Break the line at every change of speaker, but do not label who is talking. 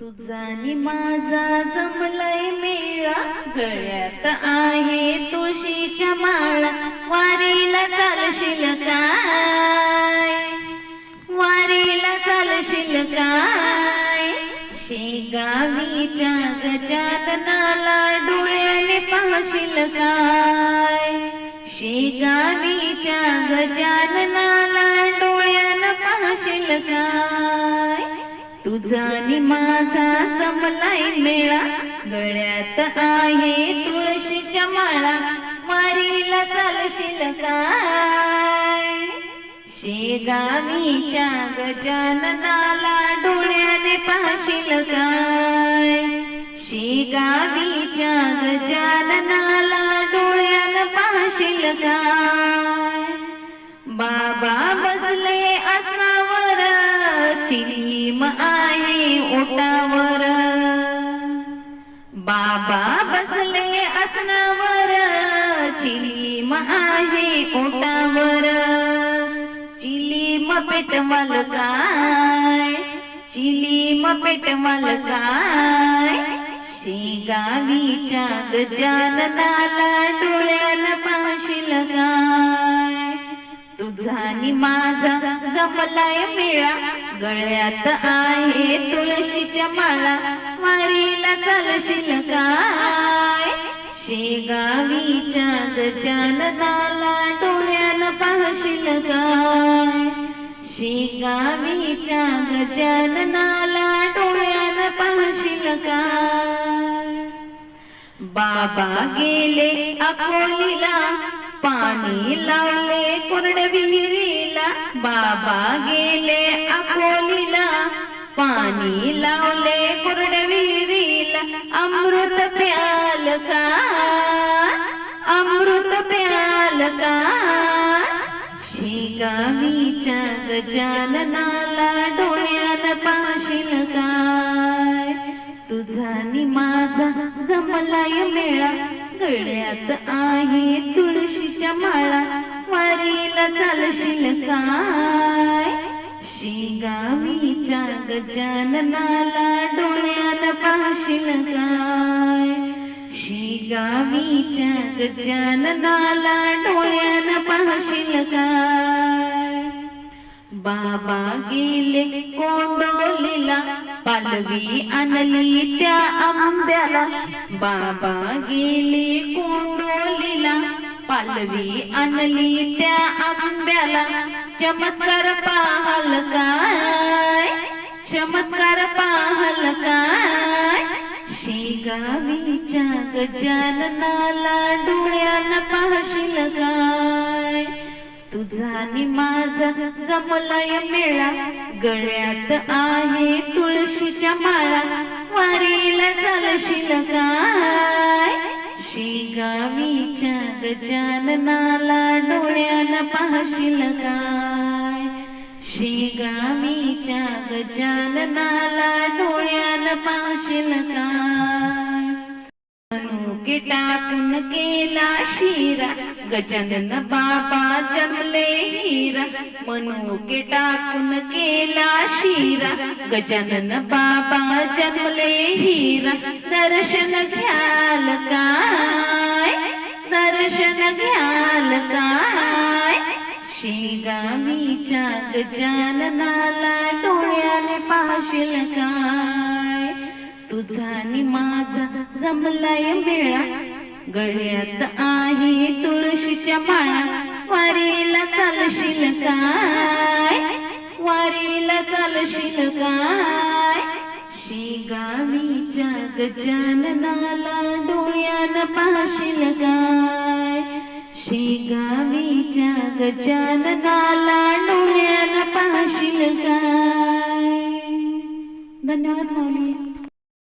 तुझा माझा जमलाय मेळा. गळ्यात आहे तुळशीच्या माळा. वारीला चालशील काय? वारीला चालशील काय? शेगावीच्या गजाननाला डोळ्याने पाहशील काय? शेगावीच्या गजाननाला डोळ्यानं पाहशील काय? तुझा माझा संपलाय मेळा. गळ्यात आहे तुळशीच्या माळा. वारीला चालशील काय शेगावीच्या गजाननाला डोळ्याने पाहशील काय शेगावीच्या गजाननाला डोळ्यानं पाहशील काय ओटावर बाबा बसले आसनावर चिलीम आहे ओटावर चिलीम पेटवाल काय चिलीम पेटवाल काय शेगावीच्या गजाननाला डोळ्याला पाशील काय तुझा माझा जमलाय मेळा. गळ्यात आहे तुळशीच्या माळा. वारीला चालशील काय? शेगावीच्या गजाननाला डोळ्यानं पाहशील काय? शेगावी चांद चांदनाला डोळ्यानं पाहशील काय? बाबा गेले अकोलीला. पाणी लावले कोरड विहिरीला बाबा गेले अकोलीला. पाणी लावले कोरड विहिरीला अमृत प्याल का अमृत प्याल का शेगावीच्या गजाननाला डोळ्यान पाशील काय? तुझा आणि माझा जमलाय मेळा. गळ्यात आहे तुळशीच्या माळा वारीला चालशील काय? शेगावीच्या गजाननाला डोळ्यानं पाहशील काय? शेगावीच्या गजाननाला डोळ्यानं पाहशील काय? बाबा गेले कोंडोलीला पालवी आणली त्या आंब्याला. बाबा गेले कोंडोलीला पालवी आणली त्या आंब्याला. चमत्कार पाहल काय? चमत्कार पाहल काय? शेगावीच्या गजाननाला डोळ्यानं पाहशील काय? तुझा निमा माझा जमलाय मेळा गळ्यात आहे तुळशीच्या माळा वारीला चालशील काय शेगावीच्या गजाननाला डोळ्यानं पाहशील काय शेगावीच्या गजाननाला डोळ्यानं पाहशील काय मनुके टाकून केला शिरा गजानन बाबा जमले हिरा. मनुके टाकून केला शिरा गजानन बाबा जमले हिरा. दर्शन घ्याल काय? दर्शन घ्याल काय? शेगामीच्या गजाननाला डोळ्याने पाहशील काय? तुझा आणि माझा जमलाय मेळा. गळ्यात आहे तुळशीच्या माळा. वारीला चालशील काय? वारीला चालशील काय? शेगावीच्या गजाननाला डोळ्यानं पाहशील काय? शेगावीच्या गजाननाला डोळ्यानं पाहशील काय? धन्यवाद माऊली.